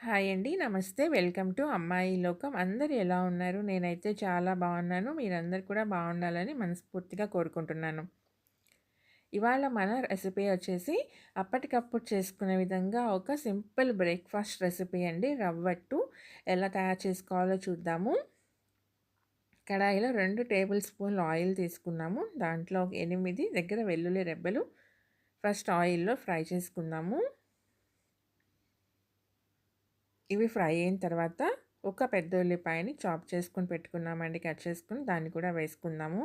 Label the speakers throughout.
Speaker 1: Hi అండి. నమస్తే. Welcome to అమ్మాయి లోకం. అందరు ఎలా ఉన్నారు? నేనైతే చాలా బాగున్నాను. మీరందరు కూడా బాగుండాలని మనస్ఫూర్తిగా కోరుకుంటున్నాను. ఇవాళ మన రెసిపీ వచ్చేసి అప్పటికప్పుడు చేసుకునే విధంగా ఒక సింపుల్ బ్రేక్‌ఫాస్ట్ రెసిపీ అండి. రవ్వట్టు ఎలా తయారు చేసుకోవాలో చూద్దాము. కడాయిలో రెండు టేబుల్ స్పూన్‌లు ఆయిల్ తీసుకున్నాము. దాంట్లో ఎనిమిది దగ్గర వెల్లుల్లి రెబ్బలు ఫస్ట్ ఆయిల్‌లో ఫ్రై చేసుకుందాము. ఇవి ఫ్రై అయిన తర్వాత ఒక పెద్ద ఉల్లిపాయని చాప్ చేసుకొని పెట్టుకున్నామండి. కట్ చేసుకుని దాన్ని కూడా వేసుకుందాము.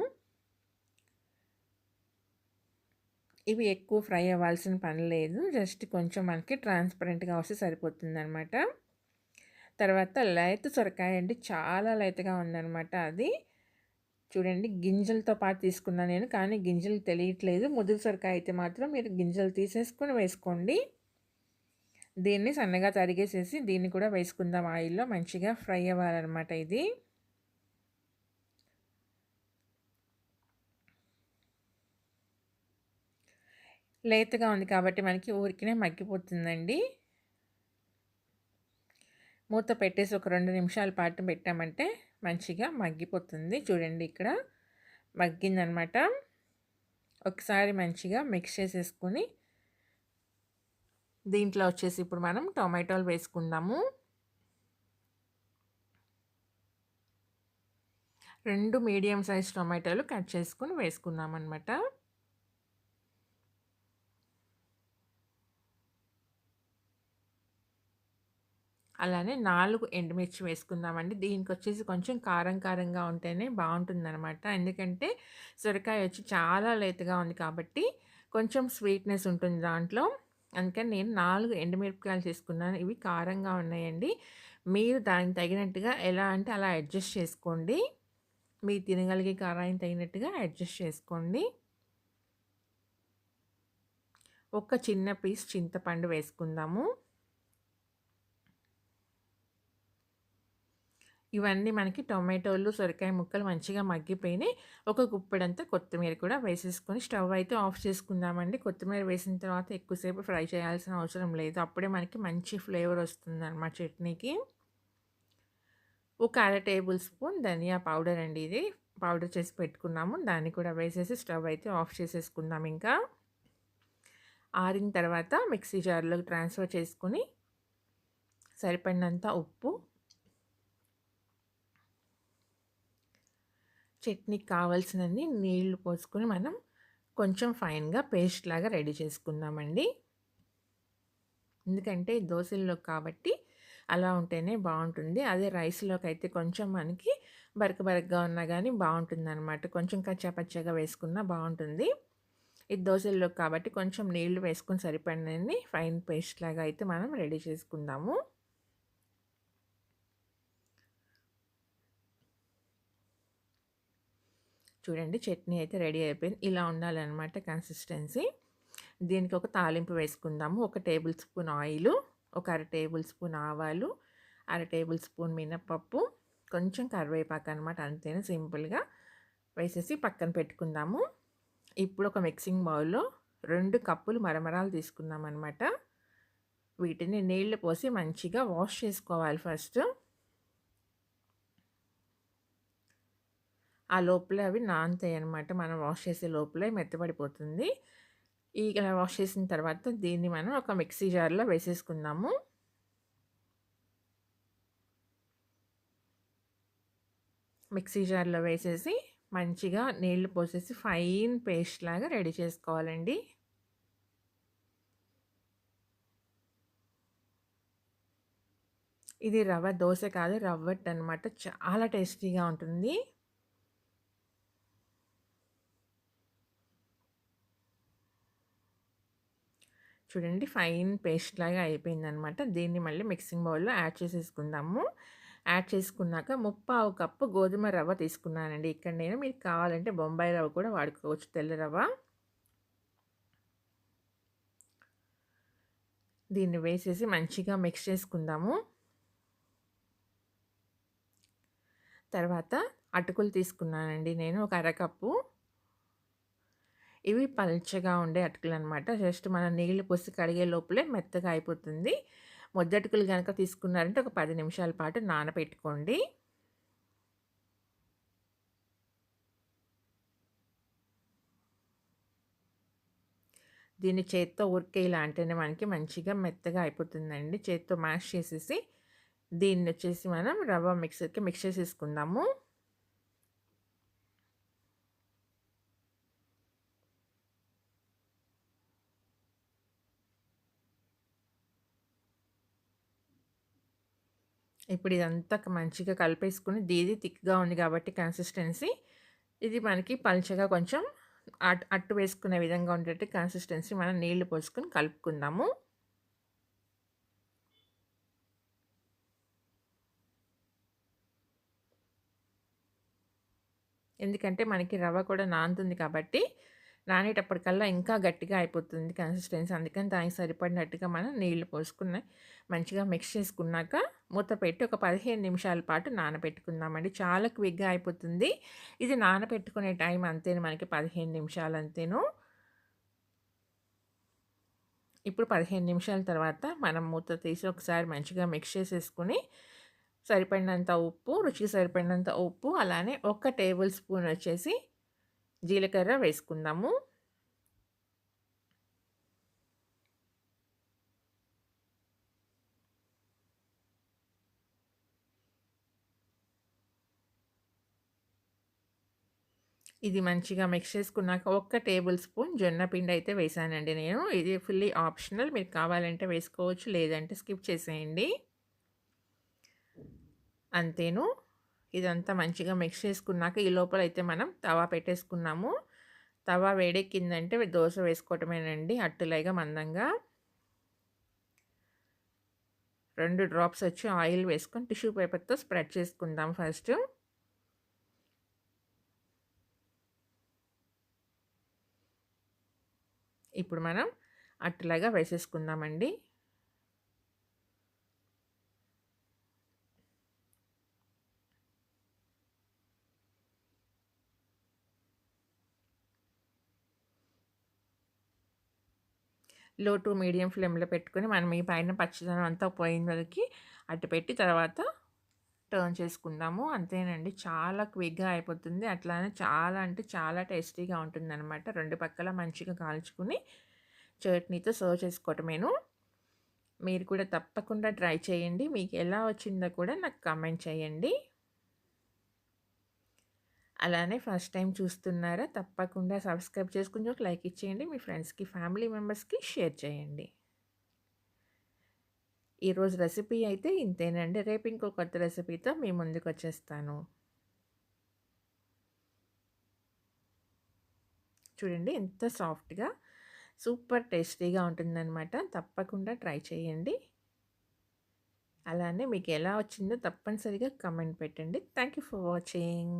Speaker 1: ఇవి ఎక్కువ ఫ్రై అవ్వాల్సిన పని లేదు. జస్ట్ కొంచెం మనకి ట్రాన్స్పరెంట్గా వస్తే సరిపోతుంది అనమాట తర్వాత లైత్ సొరకాయ అండి. చాలా లేతగా ఉందన్నమాట అది. చూడండి గింజలతో పాటు తీసుకున్నాను నేను కానీ గింజలు తెలియట్లేదు. ముదురు సొరకాయ అయితే మాత్రం మీరు గింజలు తీసేసుకొని వేసుకోండి. దీన్ని సన్నగా తరిగేసేసి దీన్ని కూడా వేసుకుందాం ఆయిల్లో. మంచిగా ఫ్రై అవ్వాలన్నమాట ఇది. లేతగా ఉంది కాబట్టి మనకి ఊరికినే మగ్గిపోతుందండి. మూత పెట్టేసి ఒక రెండు నిమిషాల పాటు పెట్టామంటే మంచిగా మగ్గిపోతుంది. చూడండి ఇక్కడ మగ్గిందనమాట ఒకసారి మంచిగా మిక్స్ చేసేసుకొని దీంట్లో వచ్చేసి ఇప్పుడు మనం టొమాటోలు వేసుకుందాము. రెండు మీడియం సైజ్ టొమాటోలు కట్ చేసుకుని వేసుకుందాం అనమాట అలానే నాలుగు ఎండుమిర్చి వేసుకుందామండి. దీనికి వచ్చేసి కొంచెం కారం కారంగా ఉంటేనే బాగుంటుందన్నమాట. ఎందుకంటే సొరకాయ వచ్చి చాలా లేతగా ఉంది కాబట్టి కొంచెం స్వీట్నెస్ ఉంటుంది దాంట్లో. అందుకని నేను నాలుగు ఎండుమిరపకాయలు తీసుకున్నాను. ఇవి కారంగా ఉన్నాయండి. మీరు దానికి తగినట్టుగా ఎలా అంటే అలా అడ్జస్ట్ చేసుకోండి. మీరు తినగలిగే కారానికి తగినట్టుగా అడ్జస్ట్ చేసుకోండి. ఒక చిన్న పీస్ చింతపండు వేసుకుందాము. ఇవన్నీ మనకి టొమాటోలు సొరకాయ ముక్కలు మంచిగా మగ్గిపోయినాయి. ఒక గుప్పెడంతా కొత్తిమీర కూడా వేసేసుకొని స్టవ్ అయితే ఆఫ్ చేసుకుందామండి. కొత్తిమీర వేసిన తర్వాత ఎక్కువసేపు ఫ్రై చేయాల్సిన అవసరం లేదు. అప్పుడే మనకి మంచి ఫ్లేవర్ వస్తుందన్నమాట చట్నీకి. ఒక అర టేబుల్ స్పూన్ ధనియా పౌడర్ అండి ఇది. పౌడర్ చేసి పెట్టుకున్నాము. దాన్ని కూడా వేసేసి స్టవ్ అయితే ఆఫ్ చేసేసుకుందాం ఇంకా. ఆరిన తర్వాత మిక్సీ జార్లోకి ట్రాన్స్ఫర్ చేసుకుని సరిపడినంత ఉప్పు చట్నీకి కావాల్సినన్ని నీళ్ళు పోసుకొని మనం కొంచెం ఫైన్గా పేస్ట్ లాగా రెడీ చేసుకుందామండి. ఎందుకంటే దోశల్లో కాబట్టి అలా ఉంటేనే బాగుంటుంది. అదే రైస్లోకి అయితే కొంచెం మనకి బరక బరకగా ఉన్నా కానీ బాగుంటుంది అనమాట కొంచెం కచ్చాపచ్చగా వేసుకున్నా బాగుంటుంది. ఇది దోశల్లో కాబట్టి కొంచెం నీళ్ళు వేసుకుని సరిపడినని ఫైన్ పేస్ట్ లాగా అయితే మనం రెడీ చేసుకుందాము. చూడండి చట్నీ అయితే రెడీ అయిపోయింది. ఇలా ఉండాలన్నమాట కన్సిస్టెన్సీ. దీనికి ఒక తాలింపు వేసుకుందాము. ఒక టేబుల్ స్పూన్ ఆయిల్ ఒక అర టేబుల్ స్పూన్ ఆవాలు అర టేబుల్ స్పూన్ మినప్పప్పు కొంచెం కరివేపాకు అనమాట అంతేనా సింపుల్గా. వేసేసి పక్కన పెట్టుకుందాము. ఇప్పుడు ఒక మిక్సింగ్ బౌల్లో రెండు కప్పులు మరమరాలు తీసుకుందాం అనమాట వీటిని నీళ్ళు పోసి మంచిగా వాష్ చేసుకోవాలి ఫస్ట్. ఆ లోపలే అవి నానతాయి అనమాట మనం వాష్ చేసే లోపలే మెత్తబడిపోతుంది. ఈ వాష్ చేసిన తర్వాత దీన్ని మనం ఒక మిక్సీ జార్లో వేసేసుకుందాము. మిక్సీ జార్లో వేసేసి మంచిగా నీళ్ళు పోసేసి ఫైన్ పేస్ట్ లాగా రెడీ చేసుకోవాలండి. ఇది రవ్వ దోశ కాదు రవ్వట్ అనమాట చాలా టేస్టీగా ఉంటుంది. చూడండి ఫైన్ పేస్ట్ లాగా అయిపోయిందనమాట. దీన్ని మళ్ళీ మిక్సింగ్ బౌల్లో యాడ్ చేసేసుకుందాము. యాడ్ చేసుకున్నాక ముప్పావు కప్పు గోధుమ రవ్వ తీసుకున్నానండి. ఇక్కడ నేను మీకు కావాలంటే బొంబాయి రవ్వ కూడా వాడుకోవచ్చు తెల్ల రవ్వ. దీన్ని వేసేసి మంచిగా మిక్స్ చేసుకుందాము. తర్వాత అటుకులు తీసుకున్నానండి నేను ఒక అరకప్పు. ఇవి పల్చగా ఉండే అటుకులు అనమాట జస్ట్ మనం నీళ్ళు పోసి కడిగే లోపలే మెత్తగా అయిపోతుంది. ముద్దటుకులు కనుక తీసుకున్నారంటే ఒక పది నిమిషాల పాటు నానబెట్టుకోండి దీన్ని చేత్తో ఉరికే ఇలా అంటేనే మనకి మంచిగా మెత్తగా అయిపోతుందండి. చేత్తో మ్యాష్ చేసేసి దీన్ని వచ్చేసి మనం రవ్వ మిక్సర్కి మిక్స్ చేసేసుకుందాము. ఇప్పుడు ఇదంతా మంచిగా కలిపేసుకుని దీది థిక్గా ఉంది కాబట్టి కన్సిస్టెన్సీ. ఇది మనకి పలుచగా కొంచెం అట్టు వేసుకునే విధంగా ఉండేట్టు కన్సిస్టెన్సీ మనం నీళ్ళు పోసుకొని కలుపుకుందాము. ఎందుకంటే మనకి రవ్వ కూడా నానుతుంది కాబట్టి నానేటప్పటికల్లా ఇంకా గట్టిగా అయిపోతుంది కన్సిస్టెన్సీ. అందుకని దానికి సరిపడినట్టుగా మనం నీళ్ళు పోసుకున్న మంచిగా మిక్స్ చేసుకున్నాక మూత పెట్టి ఒక పదిహేను నిమిషాల పాటు నానబెట్టుకుందామండి. చాలా క్విక్గా అయిపోతుంది. ఇది నానబెట్టుకునే టైం అంతేను మనకి పదిహేను నిమిషాలు అంతేను. ఇప్పుడు పదిహేను నిమిషాల తర్వాత మనం మూత తీసి ఒకసారి మంచిగా మిక్స్ చేసేసుకుని సరిపడినంత ఉప్పు రుచికి సరిపడినంత ఉప్పు అలానే ఒక టేబుల్ స్పూన్ వచ్చేసి జీలకర్ర వేసుకుందాము. ఇది మంచిగా మిక్స్ చేసుకున్నాక ఒక్క టేబుల్ స్పూన్ జొన్న పిండి అయితే వేసానండి నేను. ఇది ఫుల్లీ ఆప్షనల్ మీరు కావాలంటే వేసుకోవచ్చు లేదంటే స్కిప్ చేసేయండి. అంతేను. ఇదంతా మంచిగా మిక్స్ చేసుకున్నాక ఈ లోపల అయితే మనం తవా పెట్టేసుకున్నాము. తవా వేడెక్కిందంటే దోశ వేసుకోవటమేనండి అట్టులాగా మందంగా. రెండు డ్రాప్స్ వచ్చి ఆయిల్ వేసుకొని టిష్యూ పేపర్తో స్ప్రెడ్ చేసుకుందాం ఫస్ట్. ఇప్పుడు మనం అట్టులాగా వేసేసుకుందామండి. లో టు మీడియం ఫ్లేమ్లో పెట్టుకొని మనం ఈ పైన పచ్చిదనం అంతా పోయిన వరకు అటు పెట్టి తర్వాత టర్న్ చేసుకుందాము. అంతేనండి. చాలా క్విక్గా అయిపోతుంది. అట్లానే చాలా అంటే చాలా టేస్టీగా ఉంటుంది అనమాట రెండు పక్కల మంచిగా కాల్చుకుని చట్నీతో సర్వ్ చేసుకోవటమేను. మీరు కూడా తప్పకుండా ట్రై చేయండి. మీకు ఎలా వచ్చిందో కూడా నాకు కామెంట్ చేయండి. అలానే ఫస్ట్ టైం చూస్తున్నారా తప్పకుండా సబ్స్క్రైబ్ చేసుకుని ఒక లైక్ ఇచ్చేయండి. మీ ఫ్రెండ్స్కి ఫ్యామిలీ మెంబర్స్కి షేర్ చేయండి. ఈరోజు రెసిపీ అయితే ఇంతేనండి. రేపు ఇంకో కొత్త రెసిపీతో మీ ముందుకు వచ్చేస్తాను. చూడండి ఎంత సాఫ్ట్గా సూపర్ టేస్టీగా ఉంటుందన్నమాట. తప్పకుండా ట్రై చేయండి. అలానే మీకు ఎలా వచ్చిందో తప్పనిసరిగా కమెంట్ పెట్టండి. Thank you for watching.